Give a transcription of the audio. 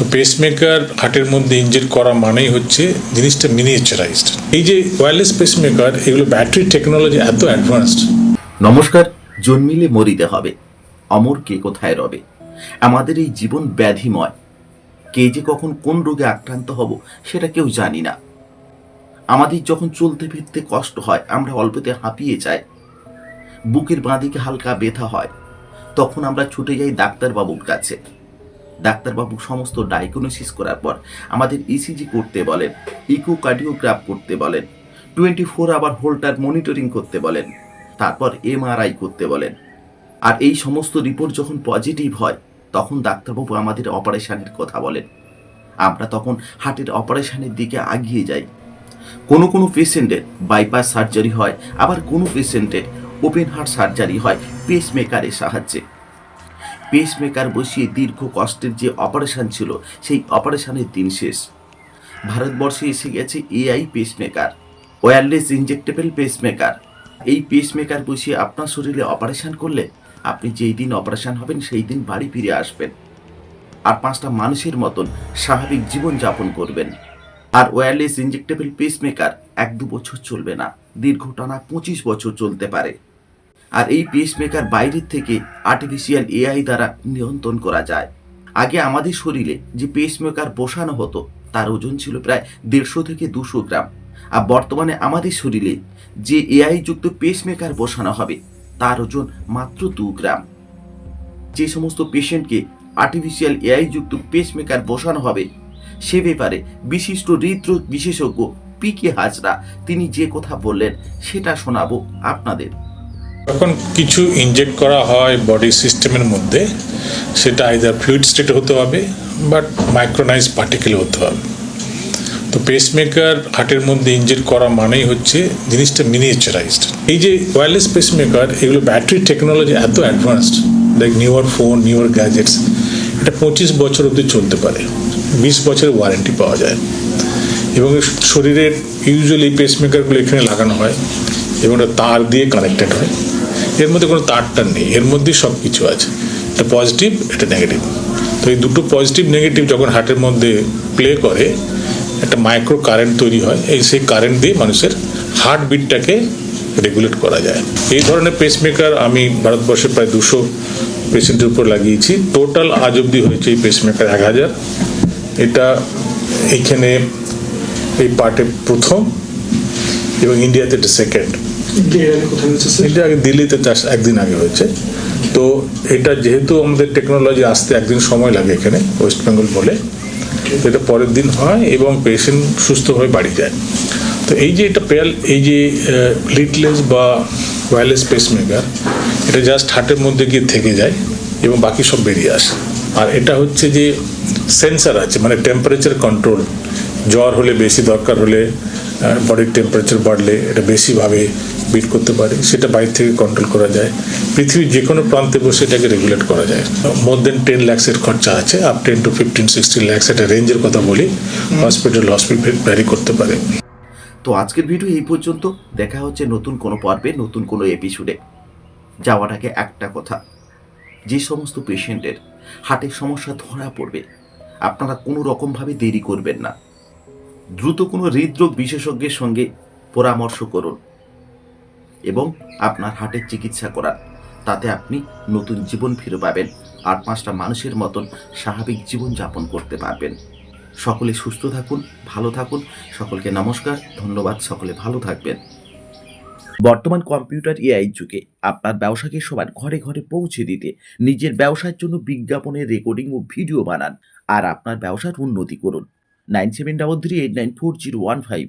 তো পেসমেকার হার্টের মধ্যে ইনজেক্ট করা মানেই হচ্ছে জিনিসটা মিনিয়েচারাইজড এই যে ওয়্যারলেস পেসমেকার এগুলো ব্যাটারি টেকনোলজি এত অ্যাডভান্সড নমস্কার, জন্মিলে মরিতে হবে। অমর কে কোথায় রবে? আমাদের এই জীবন ব্যাধিময়। কে যে কখন কোন রোগে আক্রান্ত হব, সেটা কেউ জানি না। আমাদের যখন চলতে ফিরতে কষ্ট হয়, আমরা অল্পতে হাঁপিয়ে যাই। বুকের বাঁদিকে হালকা ব্যথা হয়। তখন আমরা ছুটে যাই ডাক্তারবাবুর কাছে। ডাক্তারবাবু সমস্ত ডায়াগনোসিস করার পর আমাদের ইসিজি করতে বলেন ইকোকার্ডিওগ্রাফ করতে বলেন twenty four hour Holter monitoring করতে বলেন, তারপর এমআরআই করতে বলেন। আর এই সমস্ত রিপোর্ট যখন পজিটিভ হয়, তখন ডাক্তারবাবু আমাদের অপারেশানের কথা বলেন। আমরা তখন হার্টের অপারেশানের দিকে আগিয়ে যাই। কোনো কোনো পেশেন্টের বাইপাস সার্জারি হয়, আবার কোনো পেশেন্টের ওপেন হার্ট সার্জারি হয় পেসমেকারের সাহায্যে। পেসমেকার বসিয়ে দীর্ঘ কষ্টের যে অপারেশান ছিল, সেই অপারেশানের দিন শেষ। ভারতবর্ষে এসে গেছে AI pacemaker wireless injectable pacemaker এই পেসমেকার বসিয়ে আপনার শরীরে অপারেশান করলে আপনি যেই দিন অপারেশান হবেন, সেই দিন বাড়ি ফিরে আসবেন। আর পাঁচটা মানুষের মতন স্বাভাবিক জীবন যাপন করবেন। আর ওয়্যারলেস ইনজেক্টেবল পেসমেকার এক দু বছর চলবে না, দীর্ঘ টানা পঁচিশ বছর চলতে পারে। আর এই পেসমেকার বাইরের থেকে আর্টিফিশিয়াল এআই দ্বারা নিয়ন্ত্রণ করা যায়। আগে আমাদের শরীরে যে পেসমেকার বসানো হতো, তার ওজন ছিল প্রায় দেড়শো থেকে দুশো গ্রাম। আর বর্তমানে আমাদের শরীরে যে এআই যুক্ত পেসমেকার বসানো হবে, তার ওজন মাত্র দু গ্রাম। যে সমস্ত পেশেন্টকে আর্টিফিশিয়াল এআই যুক্ত পেসমেকার বসানো হবে, সে ব্যাপারে বিশিষ্ট হৃদরোগ বিশেষজ্ঞ পি কে হাজরা, তিনি যে কথা বললেন, সেটা শোনাবো আপনাদের। যখন কিছু ইনজেক্ট করা হয় বডি সিস্টেমের মধ্যে, সেটা আইদার ফ্লুইড স্টেটে হতে হবে বাট মাইক্রোনাইজ পার্টিকেল হতে হবে। তো পেসমেকার হার্টের মধ্যে ইনজেক্ট করা মানেই হচ্ছে জিনিসটা মিনিয়েচারাইজড এই যে ওয়্যারলেস পেসমেকার এগুলো ব্যাটারি টেকনোলজি এত advanced like newer phone newer gadgets এটা পঁচিশ বছর অবধি চলতে পারে। বিশ বছরের ওয়ারেন্টি পাওয়া যায়। এবং শরীরের ইউজুয়ালি পেসমেকারগুলো এখানে লাগানো হয়, এবং তার দিয়ে কানেক্টেড হয়। এর মধ্যে কোনো তারটার নেই, এর মধ্যেই সব কিছু আছে। এটা পজিটিভ এটা নেগেটিভ তো এই দুটো পজিটিভ নেগেটিভ যখন হার্টের মধ্যে প্লে করে, একটা মাইক্রো কারেন্ট তৈরি হয়, এই সেই কারেন্ট দিয়ে মানুষের হার্ট বিটটাকে রেগুলেট করা যায়। এই ধরনের পেসমেকার আমি ভারতবর্ষে প্রায় দুশো পেশেন্টের উপর লাগিয়েছি। টোটাল আজ অবধি হয়েছে এই পেসমেকার এক হাজার। এটা এইখানে এই পার্টে প্রথম এবং ইন্ডিয়াতে এটা সেকেন্ড এটা আগে দিল্লিতে চাষ একদিন আগে হয়েছে। তো এটা যেহেতু আমাদের টেকনোলজি আসতে একদিন সময় লাগে এখানে ওয়েস্ট বেঙ্গল বলে এটা পরের দিন হয় এবং পেশেন্ট সুস্থ হয়ে বাড়ি যায়। তো এই যে এটা পেয়াল, এই যে লিটলেস বা ওয়্যারলেস পেসমেকার এটা জাস্ট হার্টের মধ্যে গিয়ে থেকে যায় এবং বাকি সব বেরিয়ে আসে। আর এটা হচ্ছে যে সেন্সার আছে মানে টেম্পারেচার কন্ট্রোল জ্বর হলে বেশি দরকার হলে বডির টেম্পারেচার বাড়লে এটা বেশিভাবে বিট করতে পারে, সেটা বাইরে থেকে কন্ট্রোল করা যায়। পৃথিবীর যে কোনো প্রান্তে বসে এটাকে রেগুলেট করা যায়। মোর দেন টেন ল্যাক্সের খরচা আছে up ten to fifteen sixteen lakhs একটা রেঞ্জের কথা বলি হসপিটাল হসপিটাল ভ্যারি করতে পারে। তো আজকের ভিডিও এই পর্যন্ত, দেখা হচ্ছে নতুন কোনো পর্বে, নতুন কোনো এপিসোডে যাওয়ার আগে একটা কথা, যে সমস্ত পেশেন্টের হার্টের সমস্যা ধরা পড়বে, আপনারা কোনো রকমভাবে দেরি করবেন না। দ্রুত কোনো হৃদরোগ বিশেষজ্ঞের সঙ্গে পরামর্শ করুন। এবং আপনার হার্টের চিকিৎসা করান তাতে আপনি নতুন জীবন ফিরে পাবেন আর পাঁচটা মানুষের মতন স্বাভাবিক জীবন যাপন করতে পারবেন। সকলে সুস্থ থাকুন, ভালো থাকুন। সকলকে নমস্কার, ধন্যবাদ, সকলে ভালো থাকবেন। বর্তমান কম্পিউটার এআই যুগে আপনার ব্যবসাকে সবার ঘরে ঘরে পৌঁছে দিতে নিজের ব্যবসার জন্য বিজ্ঞাপনের রেকর্ডিং ও ভিডিও বানান আর আপনার ব্যবসার উন্নতি করুন। Nine seven double three eight nine four zero one ফাইভে